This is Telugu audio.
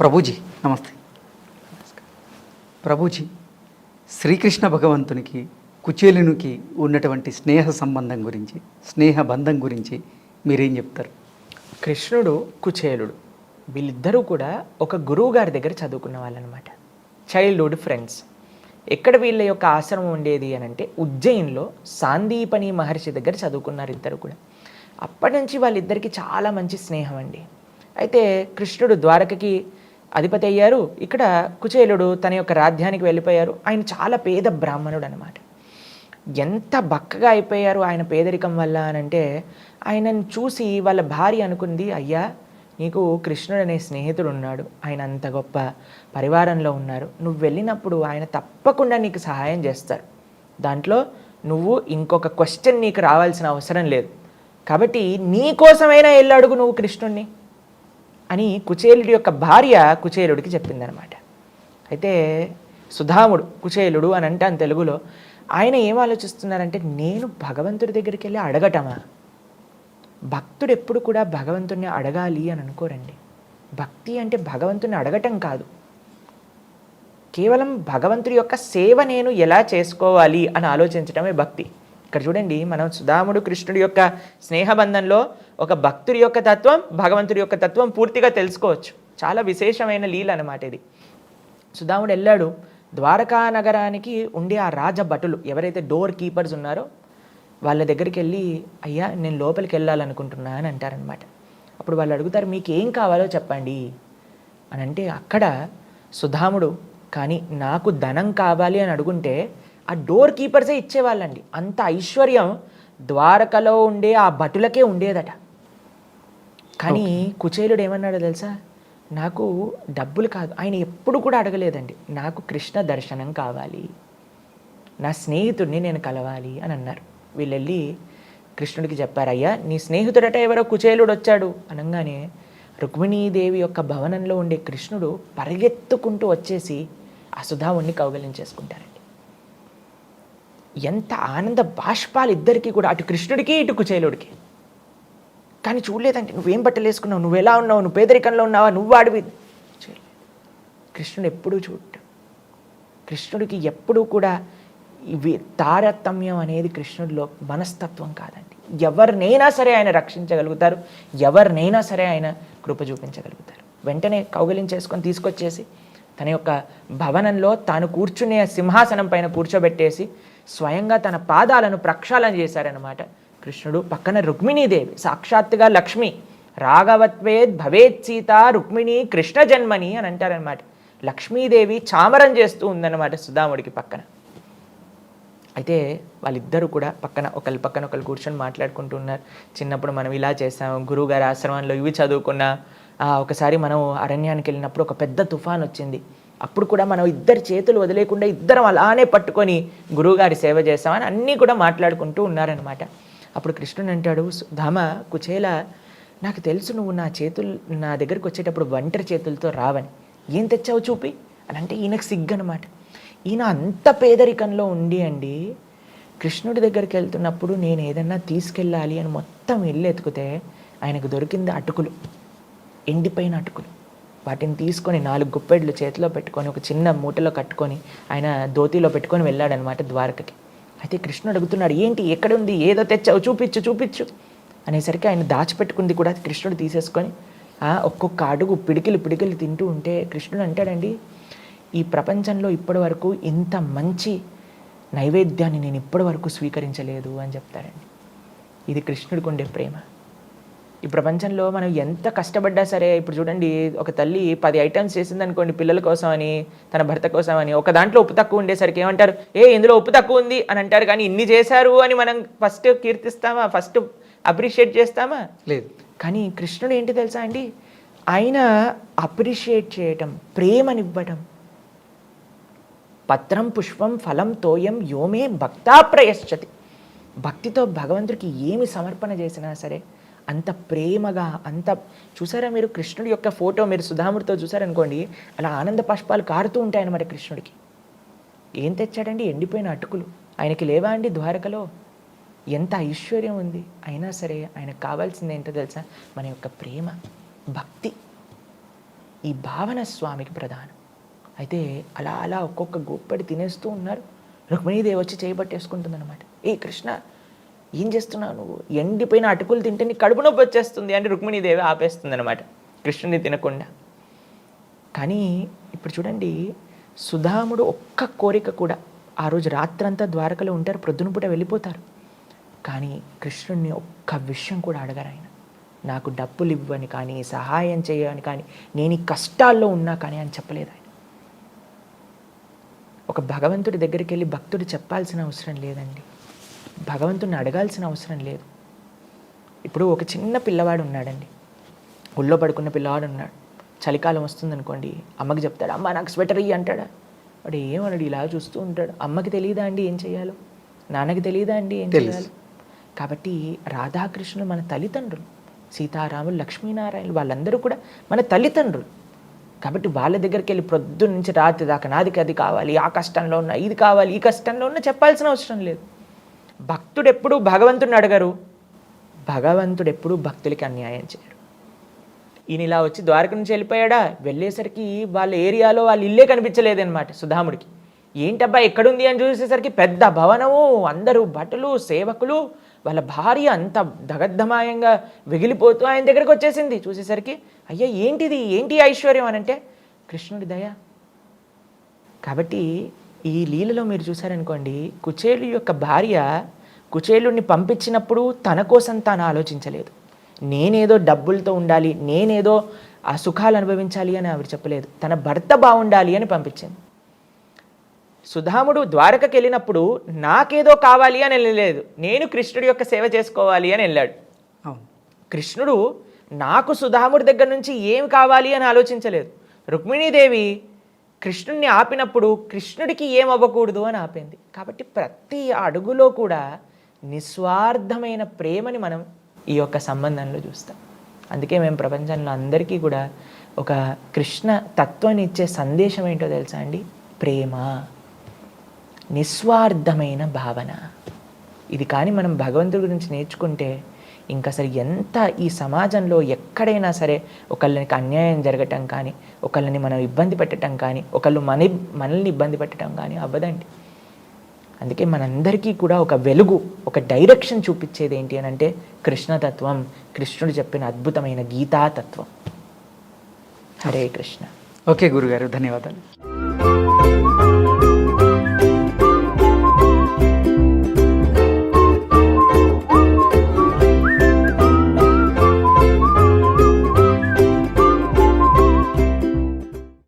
ప్రభుజీ నమస్తే. ప్రభుజీ శ్రీకృష్ణ భగవంతునికి కుచేలునికి ఉన్నటువంటి స్నేహ సంబంధం గురించి స్నేహ బంధం గురించి మీరేం చెప్తారు? కృష్ణుడు కుచేలుడు వీళ్ళిద్దరూ కూడా ఒక గురువు గారి దగ్గర చదువుకున్న వాళ్ళనమాట. చైల్డ్హుడ్ ఫ్రెండ్స్ ఎక్కడ వీళ్ళ యొక్క ఆశ్రమం ఉండేది అని అంటే ఉజ్జయిన్లో సాందీపని మహర్షి దగ్గర చదువుకున్నారు ఇద్దరు కూడా. అప్పటి నుంచి వాళ్ళిద్దరికీ చాలా మంచి స్నేహం అండి. అయితే కృష్ణుడు ద్వారకకి అధిపతి అయ్యారు. ఇక్కడ కుచేలుడు తన యొక్క రాజ్యానికి వెళ్ళిపోయారు. ఆయన చాలా పేద బ్రాహ్మణుడు అనమాట ఎంత బక్కగా అయిపోయారు ఆయన పేదరికం వల్ల అనంటే ఆయనను చూసి వాళ్ళ భార్య అనుకుంది అయ్యా నీకు కృష్ణుడు అనే స్నేహితుడు ఉన్నాడు. ఆయన అంత గొప్ప పరివారంలో ఉన్నారు. నువ్వు వెళ్ళినప్పుడు ఆయన తప్పకుండా నీకు సహాయం చేస్తారు. దాంట్లో నువ్వు ఇంకొక క్వశ్చన్ నీకు రావాల్సిన అవసరం లేదు. కాబట్టి నీ కోసమైనా వెళ్ళి అడుగు నువ్వు కృష్ణుణ్ణి. అని కుచేలుడి యొక్క భార్య కుచేలుడికి చెప్పిందనమాట అయితే సుధాముడు కుచేలుడు అని అంటాను తెలుగులో ఆయన ఏం ఆలోచిస్తున్నారంటే నేను భగవంతుడి దగ్గరికి వెళ్ళి అడగటమా? భక్తుడు ఎప్పుడు కూడా భగవంతుడిని అడగాలి అని అనుకోరండి. భక్తి అంటే భగవంతుని అడగటం కాదు. కేవలం భగవంతుడి యొక్క సేవ నేను ఎలా చేసుకోవాలి అని ఆలోచించడమే భక్తి. ఇక్కడ చూడండి మనం సుధాముడు కృష్ణుడి యొక్క స్నేహబంధంలో ఒక భక్తుడి యొక్క తత్వం భగవంతుడి యొక్క తత్వం పూర్తిగా తెలుసుకోవచ్చు. చాలా విశేషమైన లీల అనమాట ఇది. సుధాముడు వెళ్ళాడు ద్వారకా నగరానికి ఉండే ఆ రాజ భటులు ఎవరైతే డోర్ కీపర్స్ ఉన్నారో వాళ్ళ దగ్గరికి వెళ్ళి అయ్యా నేను లోపలికి వెళ్ళాలనుకుంటున్నా అని అంటారనమాట అప్పుడు వాళ్ళు అడుగుతారు మీకు ఏం కావాలో చెప్పండి అని అంటే అక్కడ సుధాముడు కానీ నాకు ధనం కావాలి అని అడుగుంటే ఆ డోర్ కీపర్సే ఇచ్చేవాళ్ళండి. అంత ఐశ్వర్యం ద్వారకలో ఉండే ఆ భటులకే ఉండేదట. కానీ కుచేలుడు ఏమన్నాడో తెలుసా? నాకు డబ్బులు కాదు. ఆయన ఎప్పుడు కూడా అడగలేదండి. నాకు కృష్ణ దర్శనం కావాలి. నా స్నేహితుడిని నేను కలవాలి అని అన్నారు. వీళ్ళు వెళ్ళి కృష్ణుడికి చెప్పారు అయ్యా నీ స్నేహితుడట ఎవరో కుచేలుడు వచ్చాడు. అనగానే రుక్మిణీదేవి యొక్క భవనంలో ఉండే కృష్ణుడు పరిగెత్తుకుంటూ వచ్చేసి ఆ సుధావుణ్ణి కౌగలించేసుకుంటారండి. ఎంత ఆనంద బాష్పాలు ఇద్దరికీ కూడా అటు కృష్ణుడికి ఇటు కుచేలుడికి. కానీ చూడలేదంటే నువ్వేం బట్టలు వేసుకున్నావు నువ్వు ఎలా ఉన్నావు నువ్వు పేదరికంలో ఉన్నావా నువ్వు అడివి చూడలేదు. కృష్ణుడు ఎప్పుడూ చూడటం కృష్ణుడికి ఎప్పుడూ కూడా ఇవి తారతమ్యం అనేది కృష్ణుడిలో మనస్తత్వం కాదండి. ఎవరినైనా సరే ఆయన రక్షించగలుగుతారు ఎవరినైనా సరే ఆయన కృప చూపించగలుగుతారు. వెంటనే కౌగలించేసుకొని తీసుకొచ్చేసి తన యొక్క భవనంలో తాను కూర్చునే సింహాసనం పైన కూర్చోబెట్టేసి స్వయంగా తన పాదాలను ప్రక్షాళన చేశారనమాట కృష్ణుడు పక్కన రుక్మిణీదేవి సాక్షాత్తుగా లక్ష్మి. రాఘవత్వేద్ భవేత్ సీత రుక్మిణి కృష్ణ జన్మని అని అంటారనమాట లక్ష్మీదేవి చామరం చేస్తూ ఉందన్నమాట సుధాముడికి పక్కన. అయితే వాళ్ళిద్దరూ కూడా పక్కన ఒకరి పక్కన ఒకరు కూర్చొని మాట్లాడుకుంటున్నారు చిన్నప్పుడు మనం ఇలా చేసాం గురువుగారి ఆశ్రమంలో ఇవి చదువుకున్నా ఒకసారి మనం అరణ్యానికి వెళ్ళినప్పుడు ఒక పెద్ద తుఫాన్ వచ్చింది. అప్పుడు కూడా మనం ఇద్దరు చేతులు వదిలేకుండా ఇద్దరం అలానే పట్టుకొని గురువుగారి సేవ చేస్తామని అన్నీ కూడా మాట్లాడుకుంటూ ఉన్నారనమాట అప్పుడు కృష్ణుడు అంటాడు ధామ కుచేల నాకు తెలుసు నువ్వు నా చేతులు నా దగ్గరికి వచ్చేటప్పుడు ఒంటరి చేతులతో రావని. ఏం తెచ్చావు చూపి? అని అంటే ఈయనకు సిగ్గనమాట. ఈయన అంత పేదరికంలో ఉండి అండి కృష్ణుడి దగ్గరికి వెళ్తున్నప్పుడు నేను ఏదన్నా తీసుకెళ్ళాలి అని మొత్తం ఇల్లు ఎత్తుకుతే ఆయనకు దొరికింది అటుకులు ఎండిపోయిన అటుకులు. వాటిని తీసుకొని నాలుగు గుప్పెడ్లు చేతిలో పెట్టుకొని ఒక చిన్న మూటలో కట్టుకొని ఆయన ధోతిలో పెట్టుకొని వెళ్ళాడనమాట ద్వారకకి. అయితే కృష్ణుడు అడుగుతున్నాడు ఏంటి? ఎక్కడ ఉంది ఏదో తెచ్చావు? చూపించు చూపించు అనేసరికి ఆయన దాచిపెట్టుకుంది కూడా కృష్ణుడు తీసేసుకొని ఒక్కొక్క అడుగు పిడికిలు పిడికిలు తింటూ ఉంటే కృష్ణుడు అంటాడండి ఈ ప్రపంచంలో ఇప్పటి వరకు ఇంత మంచి నైవేద్యాన్ని నేను ఇప్పటి వరకు స్వీకరించలేదు అని చెప్తాడండి. ఇది కృష్ణుడికి ఉండే ప్రేమ. ఈ ప్రపంచంలో మనం ఎంత కష్టపడ్డా సరే ఇప్పుడు చూడండి ఒక తల్లి పది ఐటమ్స్ చేసింది అనుకోండి పిల్లల కోసం అని తన భర్త కోసం అని ఒక దాంట్లో ఉప్పు తక్కువ ఉండేసరికి ఏమంటారు? ఏ ఇందులో ఉప్పు తక్కువ ఉంది అని అంటారు. కానీ ఇన్ని చేశారు అని మనం ఫస్ట్ కీర్తిస్తామా? ఫస్ట్ అప్రిషియేట్ చేస్తామా? లేదు. కానీ కృష్ణుడు ఏంటి తెలుసా అండి? ఆయన అప్రిషియేట్ చేయటం ప్రేమనివ్వటం. పత్రం పుష్పం ఫలం తోయం యోమే భక్తా ప్రయశ్చతి భక్తితో భగవంతుడికి ఏమి సమర్పణ చేసినా సరే అంత ప్రేమగా అంత చూసారా మీరు కృష్ణుడి యొక్క ఫోటో? మీరు సుధాముడితో చూసారనుకోండి అలా ఆనంద పుష్పాలు కారుతూ ఉంటాయన్నమాట కృష్ణుడికి. ఏం తెచ్చాడండి? ఎండిపోయిన అటుకులు. ఆయనకి లేవా అండి ద్వారకలో? ఎంత ఐశ్వర్యం ఉంది. అయినా సరే ఆయనకు కావాల్సింది ఏంటో తెలుసా? మన యొక్క ప్రేమ భక్తి. ఈ భావన స్వామికి ప్రధానం. అయితే అలా అలా ఒక్కొక్క గొప్పటి తినేస్తూ ఉన్నారు. రుక్మిణీదేవి వచ్చి చేయబట్టేసుకుంటుందన్నమాట ఏ కృష్ణ ఏం చేస్తున్నావు నువ్వు? ఎండిపోయిన అటుకులు తింటే నీ కడుపు నొప్పి వచ్చేస్తుంది అంటే రుక్మిణీదేవి ఆపేస్తుంది అనమాట కృష్ణుని తినకుండా. కానీ ఇప్పుడు చూడండి సుధాముడు ఒక్క కోరిక కూడా ఆ రోజు రాత్రంతా ద్వారకలో ఉంటారు ప్రొద్దున పూట వెళ్ళిపోతారు. కానీ కృష్ణుడిని ఒక్క విషయం కూడా అడగరు ఆయన. నాకు డబ్బులు ఇవ్వని కానీ సహాయం చేయని కానీ నేను ఈ కష్టాల్లో ఉన్నా కానీ అని చెప్పలేదు ఆయన. ఒక భగవంతుడి దగ్గరికి వెళ్ళి భక్తుడు చెప్పాల్సిన అవసరం లేదండి. భగవంతుడిని అడగాల్సిన అవసరం లేదు. ఇప్పుడు ఒక చిన్న పిల్లవాడు ఉన్నాడండి. ఒళ్ళో పడుకున్న పిల్లవాడు ఉన్నాడు. చలికాలం వస్తుందనుకోండి అమ్మకి చెప్తాడు అమ్మ నాకు స్వెటర్ ఇయ్యి అంటాడా. వాడు ఏమన్నాడు? ఇలా చూస్తూ ఉంటాడు. అమ్మకి తెలియదా అండి ఏం చేయాలో నాన్నకి తెలియదా అండి ఏం. చేయాలి కాబట్టి రాధాకృష్ణులు మన తల్లిదండ్రులు సీతారాములు లక్ష్మీనారాయణలు వాళ్ళందరూ కూడా మన తల్లిదండ్రులు. కాబట్టి వాళ్ళ దగ్గరికి వెళ్ళి ప్రొద్దున నుంచి రాత్రి దాకా నాదికి అది కావాలి ఆ కష్టంలో ఉన్న ఇది కావాలి ఈ కష్టంలో ఉన్న చెప్పాల్సిన అవసరం లేదు. భక్తుడు ఎప్పుడు భగవంతుడిని అడగరు? భగవంతుడు ఎప్పుడు భక్తులకి అన్యాయం చేయరు. ఈయన ఇలా వచ్చి ద్వారక నుంచి వెళ్ళిపోయాడా? వెళ్ళేసరికి వాళ్ళ ఏరియాలో వాళ్ళ ఇల్లే కనిపించలేదన్నమాట సుధాముడికి. ఏంటబ్బా ఎక్కడుంది అని చూసేసరికి పెద్ద భవనము అందరూ భటులు సేవకులు వాళ్ళ భార్య అంత దగద్దమాయంగా వెగిలిపోతూ ఆయన దగ్గరికి వచ్చేసింది. చూసేసరికి అయ్యా ఏంటిది? ఏంటి ఐశ్వర్యం అని అంటే కృష్ణుడి దయ. కాబట్టి ఈ లీలలో మీరు చూసారనుకోండి కుచేలు యొక్క భార్య కుచేలుడిని పంపించినప్పుడు తన కోసం తాను ఆలోచించలేదు. నేనేదో డబ్బులతో ఉండాలి నేనేదో ఆ సుఖాలు అనుభవించాలి అని ఆవిడ చెప్పలేదు. తన భర్త బాగుండాలి అని పంపించింది. సుధాముడు ద్వారకకి వెళ్ళినప్పుడు నాకేదో కావాలి అని వెళ్ళలేదు. నేను కృష్ణుడి యొక్క సేవ చేసుకోవాలి అని వెళ్ళాడు. కృష్ణుడు నాకు సుధాముడి దగ్గర నుంచి ఏం కావాలి అని ఆలోచించలేదు. రుక్మిణీదేవి కృష్ణుడిని ఆపినప్పుడు కృష్ణుడికి ఏం అవ్వకూడదు అని ఆపింది. కాబట్టి ప్రతి అడుగులో కూడా నిస్వార్థమైన ప్రేమని మనం ఈ యొక్క సంబంధంలో చూస్తాం. అందుకే మేము ప్రపంచంలో అందరికీ కూడా ఒక కృష్ణ తత్వాన్ని ఇచ్చే సందేశం ఏంటో తెలుసా అండి? ప్రేమ. నిస్వార్థమైన భావన. ఇది కానీ మనం భగవంతుడి గురించి నేర్చుకుంటే ఇంకా అసలు ఎంత ఈ సమాజంలో ఎక్కడైనా సరే ఒకళ్ళకి అన్యాయం జరగటం కానీ ఒకళ్ళని మనం ఇబ్బంది పెట్టడం కానీ ఒకళ్ళు మన మనల్ని ఇబ్బంది పెట్టడం కానీ అవ్వదండి. అందుకే మనందరికీ కూడా ఒక వెలుగు ఒక డైరెక్షన్ చూపించేది ఏంటి అని అంటే కృష్ణతత్వం. కృష్ణుడు చెప్పిన అద్భుతమైన గీతాతత్వం. హరే కృష్ణ. ఓకే గురుగారు ధన్యవాదాలు.